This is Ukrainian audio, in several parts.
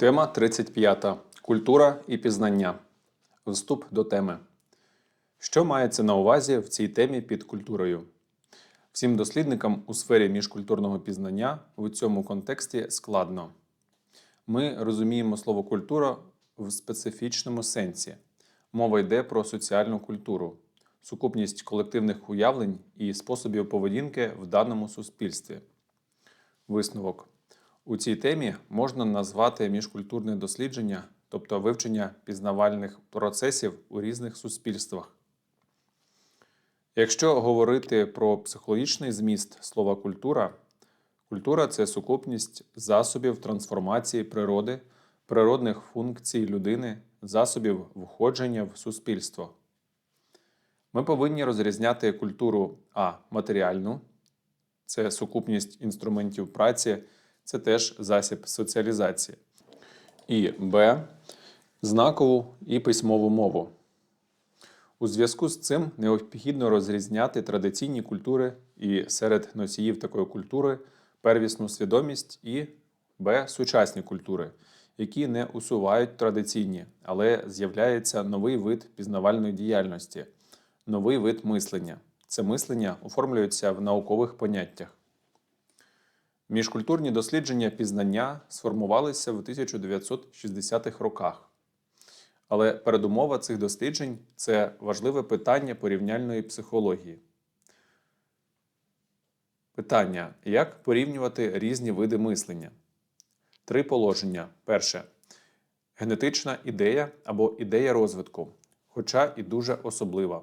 Тема 35. Культура і пізнання. Вступ до теми. Що мається на увазі в цій темі під культурою? Всім дослідникам у сфері міжкультурного пізнання в цьому контексті складно. Ми розуміємо слово культура в специфічному сенсі. Мова йде про соціальну культуру, сукупність колективних уявлень і способів поведінки в даному суспільстві. Висновок. У цій темі можна назвати міжкультурне дослідження, тобто вивчення пізнавальних процесів у різних суспільствах. Якщо говорити про психологічний зміст слова культура, культура це сукупність засобів трансформації природи, природних функцій людини, засобів входження в суспільство. Ми повинні розрізняти культуру А матеріальну, це сукупність інструментів праці, це теж засіб соціалізації. І Б. Знакову і письмову мову. У зв'язку з цим необхідно розрізняти традиційні культури і серед носіїв такої культури первісну свідомість і Б. Сучасні культури, які не усувають традиційні, але з'являється новий вид пізнавальної діяльності, новий вид мислення. Це мислення оформлюється в наукових поняттях. Міжкультурні дослідження пізнання сформувалися в 1960-х роках. Але передумова цих досліджень це важливе питання порівняльної психології. Питання: як порівнювати різні види мислення? Три положення. Перше. Генетична ідея або ідея розвитку, хоча і дуже особлива.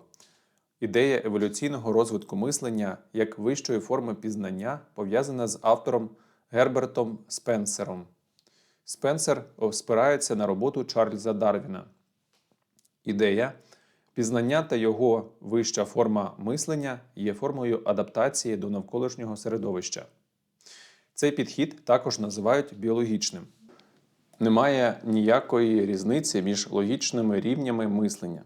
Ідея еволюційного розвитку мислення як вищої форми пізнання пов'язана з автором Гербертом Спенсером. Спенсер спирається на роботу Чарльза Дарвіна. Ідея пізнання та його вища форма мислення є формою адаптації до навколишнього середовища. Цей підхід також називають біологічним. Немає ніякої різниці між логічними рівнями мислення.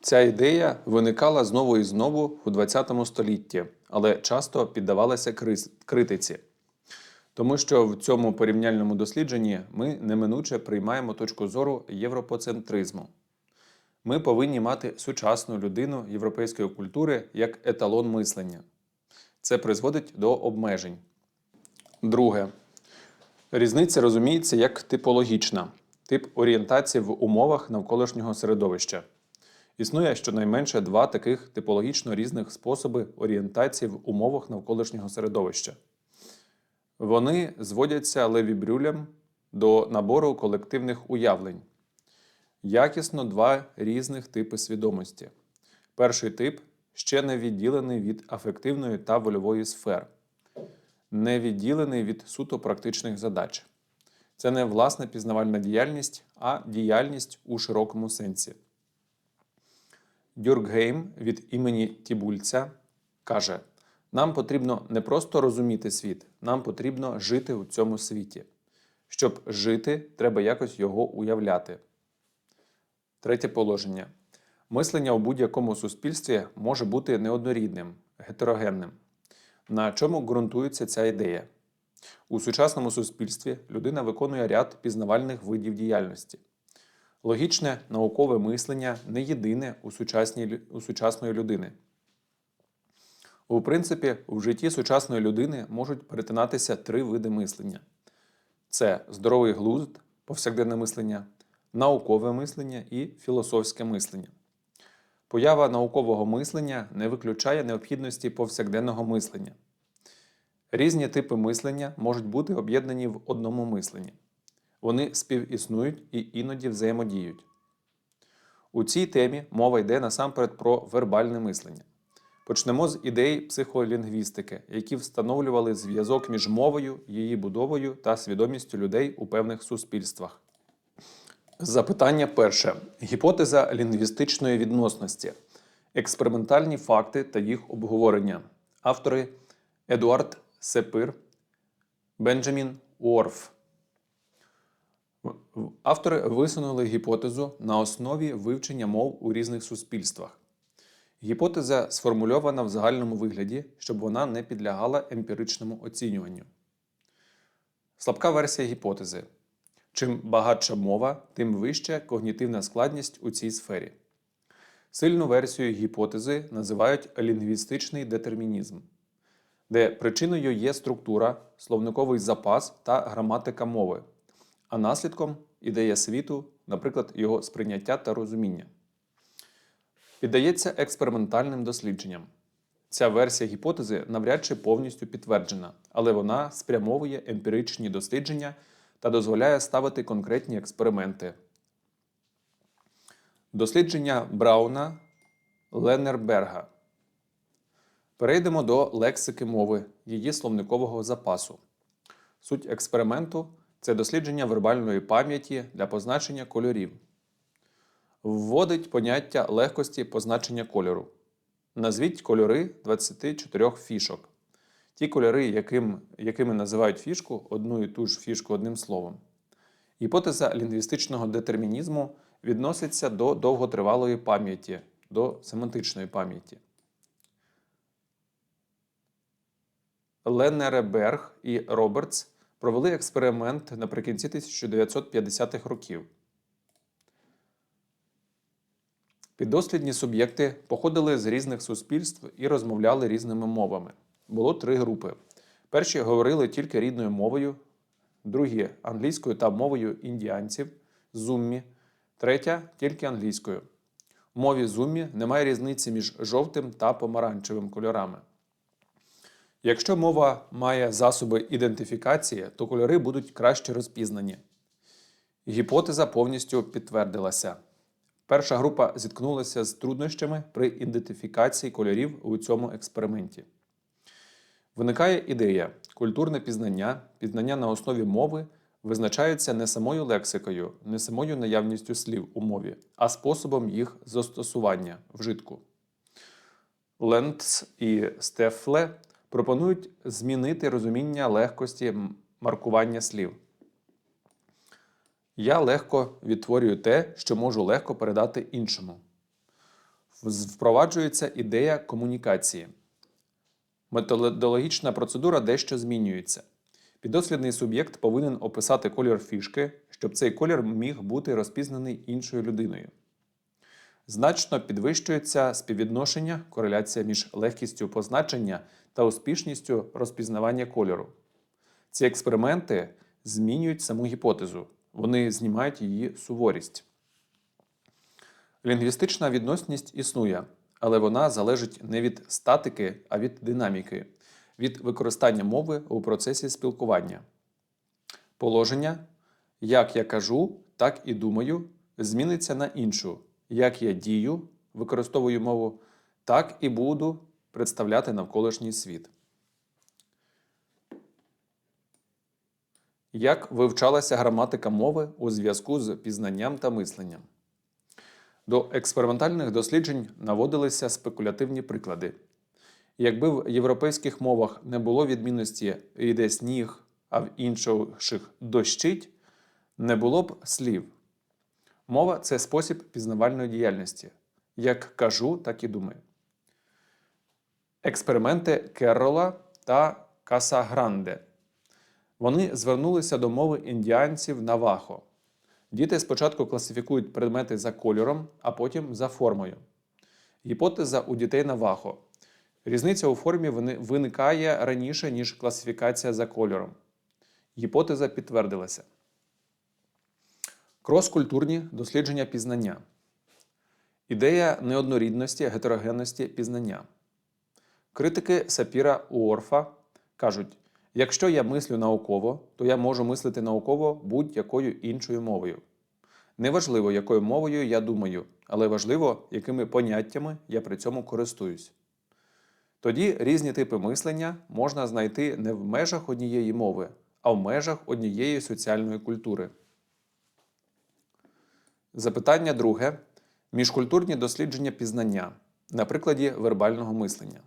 Ця ідея виникала знову і знову у ХХ столітті, але часто піддавалася критиці. Тому що в цьому порівняльному дослідженні ми неминуче приймаємо точку зору європоцентризму. Ми повинні мати сучасну людину європейської культури як еталон мислення. Це призводить до обмежень. Друге. Різниця розуміється як типологічна тип орієнтації в умовах навколишнього середовища. Існує щонайменше два таких типологічно різних способи орієнтації в умовах навколишнього середовища. Вони зводяться леві-брюлем до набору колективних уявлень. Якісно два різних типи свідомості. Перший тип ще не відділений від афективної та вольової сфер, не відділений від суто практичних задач. Це не власна пізнавальна діяльність, а діяльність у широкому сенсі. Дюркгейм від імені Тібульця каже: нам потрібно не просто розуміти світ, нам потрібно жити у цьому світі. Щоб жити, треба якось його уявляти. Третє положення. Мислення у будь-якому суспільстві може бути неоднорідним, гетерогенним. На чому ґрунтується ця ідея? У сучасному суспільстві людина виконує ряд пізнавальних видів діяльності. Логічне наукове мислення не єдине у, сучасній, у сучасної людини. У принципі, в житті сучасної людини можуть перетинатися три види мислення: це здоровий глузд, повсякденне мислення, наукове мислення і філософське мислення. Поява наукового мислення не виключає необхідності повсякденного мислення. Різні типи мислення можуть бути об'єднані в одному мисленні. Вони співіснують і іноді взаємодіють. У цій темі мова йде насамперед про вербальне мислення. Почнемо з ідей психолінгвістики, які встановлювали зв'язок між мовою, її будовою та свідомістю людей у певних суспільствах. Запитання перше. Гіпотеза лінгвістичної відносності. Експериментальні факти та їх обговорення. Автори Едуард Сепир, Бенджамін Уорф. Автори висунули гіпотезу на основі вивчення мов у різних суспільствах. Гіпотеза сформульована в загальному вигляді, щоб вона не підлягала емпіричному оцінюванню. Слабка версія гіпотези. Чим багатша мова, тим вища когнітивна складність у цій сфері. Сильну версію гіпотези називають лінгвістичний детермінізм, де причиною є структура, словниковий запас та граматика мови, а наслідком ідея світу, наприклад, його сприйняття та розуміння. Піддається експериментальним дослідженням. Ця версія гіпотези навряд чи повністю підтверджена, але вона спрямовує емпіричні дослідження та дозволяє ставити конкретні експерименти. Дослідження Брауна Леннерберга. Перейдемо до лексики мови, її словникового запасу. Суть експерименту це дослідження вербальної пам'яті для позначення кольорів. Вводить поняття легкості позначення кольору. Назвіть кольори 24 фішок. Ті кольори, яким, якими називають фішку, одну і ту ж фішку одним словом. Гіпотеза лінгвістичного детермінізму відноситься до довготривалої пам'яті, до семантичної пам'яті. Леннереберг і Робертс провели експеримент наприкінці 1950-х років. Піддослідні суб'єкти походили з різних суспільств і розмовляли різними мовами. Було три групи. Перші говорили тільки рідною мовою, другі англійською та мовою індіанців зуммі, третя тільки англійською. У мові зуммі немає різниці між жовтим та помаранчевим кольорами. Якщо мова має засоби ідентифікації, то кольори будуть краще розпізнані. Гіпотеза повністю підтвердилася. Перша група зіткнулася з труднощами при ідентифікації кольорів у цьому експерименті. Виникає ідея, культурне пізнання, пізнання на основі мови визначається не самою лексикою, не самою наявністю слів у мові, а способом їх застосування вжитку. Лентс і Стефле пропонують змінити розуміння легкості маркування слів. Я легко відтворюю те, що можу легко передати іншому. Впроваджується ідея комунікації. Методологічна процедура дещо змінюється. Піддослідний суб'єкт повинен описати колір фішки, щоб цей колір міг бути розпізнаний іншою людиною. Значно підвищується співвідношення, кореляція між легкістю позначення та успішністю розпізнавання кольору. Ці експерименти змінюють саму гіпотезу, вони знімають її суворість. Лінгвістична відносність існує, але вона залежить не від статики, а від динаміки, від використання мови у процесі спілкування. Положення, як я кажу, так і думаю, зміниться на іншу. Як я дію, використовую мову, так і буду представляти навколишній світ. Як вивчалася граматика мови у зв'язку з пізнанням та мисленням? До експериментальних досліджень наводилися спекулятивні приклади. Якби в європейських мовах не було відмінності йде сніг, а в інших дощить, не було б слів. Мова це спосіб пізнавальної діяльності. Як кажу, так і думаю. Експерименти Керрола та Касагранде. Вони звернулися до мови індіанців Навахо. Діти спочатку класифікують предмети за кольором, а потім за формою. Гіпотеза у дітей Навахо. Різниця у формі виникає раніше, ніж класифікація за кольором. Гіпотеза підтвердилася. Кроскультурні дослідження пізнання. Ідея неоднорідності гетерогенності пізнання. Критики Сапіра Уорфа кажуть: якщо я мислю науково, то я можу мислити науково будь-якою іншою мовою. Неважливо, якою мовою я думаю, але важливо, якими поняттями я при цьому користуюсь. Тоді різні типи мислення можна знайти не в межах однієї мови, а в межах однієї соціальної культури. Запитання друге. Міжкультурні дослідження пізнання на прикладі вербального мислення.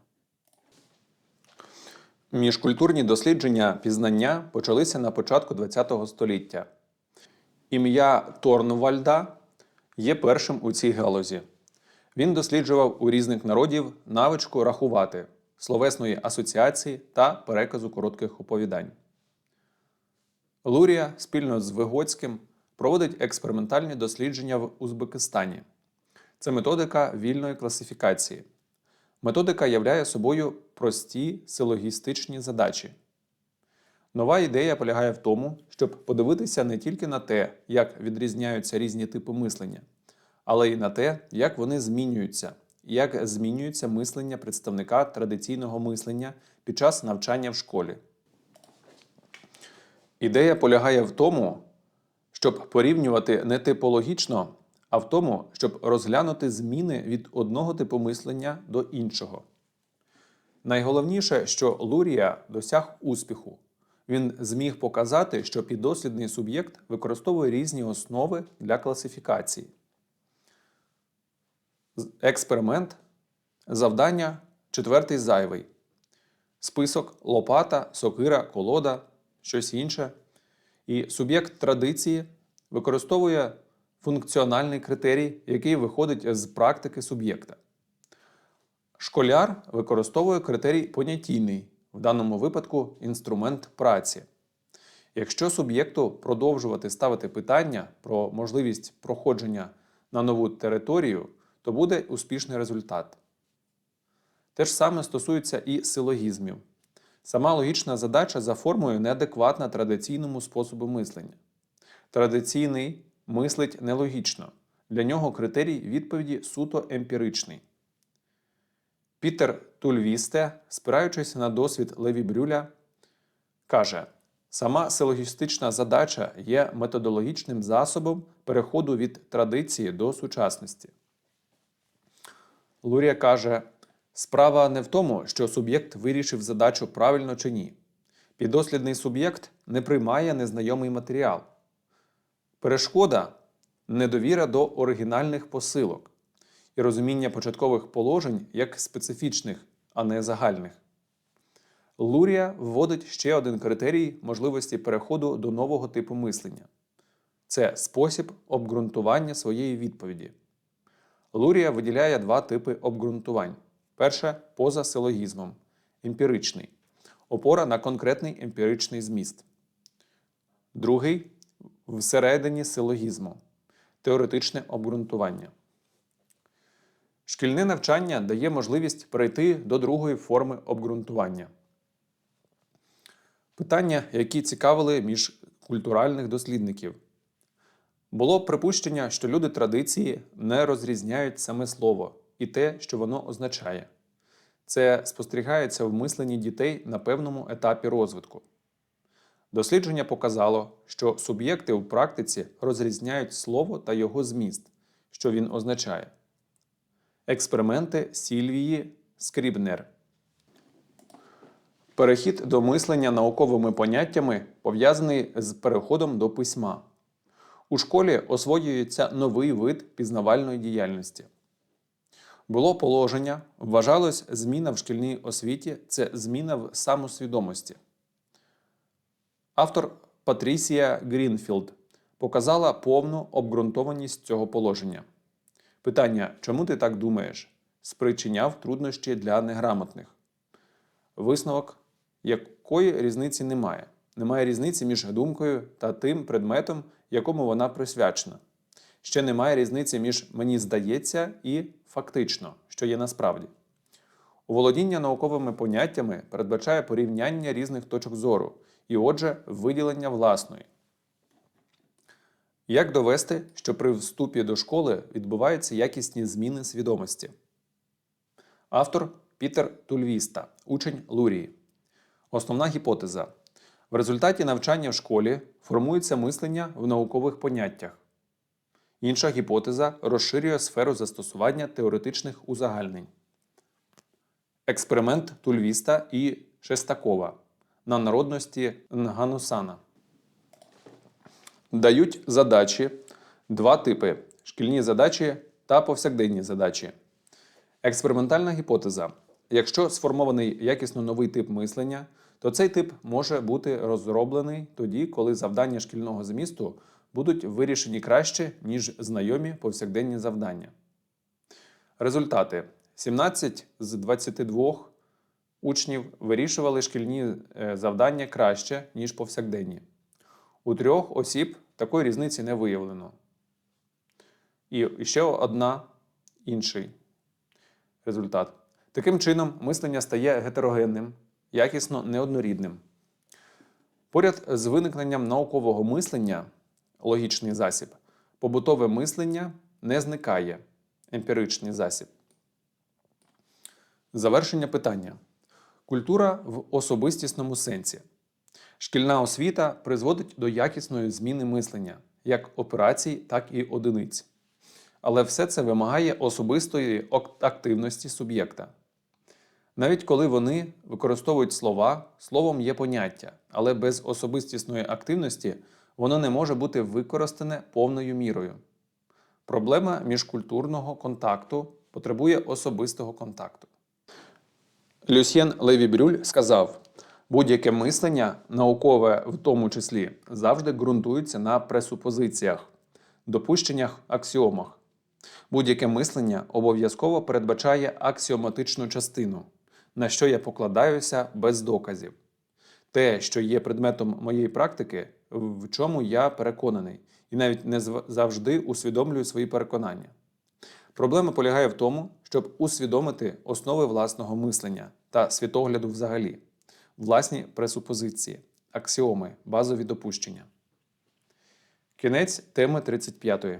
Міжкультурні дослідження пізнання почалися на початку ХХ століття. Ім'я Торнвальда є першим у цій галузі. Він досліджував у різних народів навичку рахувати, словесної асоціації та переказу коротких оповідань. Лурія спільно з Вигоцьким проводить експериментальні дослідження в Узбекистані. Це методика вільної класифікації. Методика являє собою прості силогістичні задачі. Нова ідея полягає в тому, щоб подивитися не тільки на те, як відрізняються різні типи мислення, але й на те, як вони змінюються, як змінюється мислення представника традиційного мислення під час навчання в школі. Ідея полягає в тому, щоб порівнювати не типологічно, а в тому, щоб розглянути зміни від одного типу мислення до іншого. Найголовніше, що Лурія досяг успіху. Він зміг показати, що піддослідний суб'єкт використовує різні основи для класифікації. Експеримент, завдання, четвертий зайвий. Список, лопата, сокира, колода, щось інше. І суб'єкт традиції використовує функціональний критерій, який виходить з практики суб'єкта. Школяр використовує критерій понятійний, в даному випадку інструмент праці. Якщо суб'єкту продовжувати ставити питання про можливість проходження на нову територію, то буде успішний результат. Те ж саме стосується і силогізмів. Сама логічна задача за формою неадекватна традиційному способу мислення. Традиційний мислить нелогічно. Для нього критерій відповіді суто емпіричний. Пітер Тульвісте, спираючись на досвід Леві Брюля, каже: сама силогістична задача є методологічним засобом переходу від традиції до сучасності. Лурія каже: справа не в тому, що суб'єкт вирішив задачу правильно чи ні. Піддослідний суб'єкт не приймає незнайомий матеріал. Перешкода недовіра до оригінальних посилок і розуміння початкових положень як специфічних, а не загальних. Лурія вводить ще один критерій можливості переходу до нового типу мислення це спосіб обґрунтування своєї відповіді. Лурія виділяє два типи обґрунтувань: перше поза силогізмом, емпіричний, опора на конкретний емпіричний зміст. Другий всередині силогізму, теоретичне обґрунтування. Шкільне навчання дає можливість перейти до другої форми обґрунтування. Питання, які цікавили між культуральних дослідників. Було припущення, що люди традиції не розрізняють саме слово і те, що воно означає. Це спостерігається в мисленні дітей на певному етапі розвитку. Дослідження показало, що суб'єкти у практиці розрізняють слово та його зміст, що він означає. Експерименти Сільвії Скрібнер. Перехід до мислення науковими поняттями пов'язаний з переходом до письма. У школі освоюється новий вид пізнавальної діяльності. Було положення, вважалось, зміна в шкільній освіті це зміна в самосвідомості. Автор Патрісія Грінфілд показала повну обґрунтованість цього положення. Питання, чому ти так думаєш, спричиняв труднощі для неграмотних. Висновок, якої різниці немає. Немає різниці між думкою та тим предметом, якому вона присвячена. Ще немає різниці між мені здається і фактично, що є насправді. Володіння науковими поняттями передбачає порівняння різних точок зору і, отже, виділення власної. Як довести, що при вступі до школи відбуваються якісні зміни свідомості? Автор Пітер Тульвіста, учень Лурії. Основна гіпотеза. В результаті навчання в школі формується мислення в наукових поняттях. Інша гіпотеза розширює сферу застосування теоретичних узагальнень. Експеримент Тульвіста і Шестакова на народності Нганусана. Дають задачі два типи: шкільні задачі та повсякденні задачі. Експериментальна гіпотеза. Якщо сформований якісно новий тип мислення, то цей тип може бути розроблений тоді, коли завдання шкільного змісту будуть вирішені краще, ніж знайомі повсякденні завдання. Результати: 17 з 22 учнів вирішували шкільні е, завдання краще, ніж повсякденні. У трьох осіб такої різниці не виявлено. І ще одна інший результат. Таким чином, мислення стає гетерогенним, якісно неоднорідним. Поряд з виникненням наукового мислення, логічний засіб, побутове мислення не зникає, емпіричний засіб. Завершення питання. Культура в особистісному сенсі. Шкільна освіта призводить до якісної зміни мислення, як операцій, так і одиниць. Але все це вимагає особистої активності суб'єкта. Навіть коли вони використовують слова, словом є поняття, але без особистісної активності воно не може бути використане повною мірою. Проблема міжкультурного контакту потребує особистого контакту. Люсьєн Леві Брюль сказав: будь-яке мислення, наукове в тому числі, завжди ґрунтується на пресупозиціях, допущеннях, аксіомах. Будь-яке мислення обов'язково передбачає аксіоматичну частину, на що я покладаюся без доказів. Те, що є предметом моєї практики, в чому я переконаний, і навіть не завжди усвідомлюю свої переконання. Проблема полягає в тому, щоб усвідомити основи власного мислення та світогляду взагалі, власні пресупозиції, аксіоми, базові допущення. Кінець теми 35.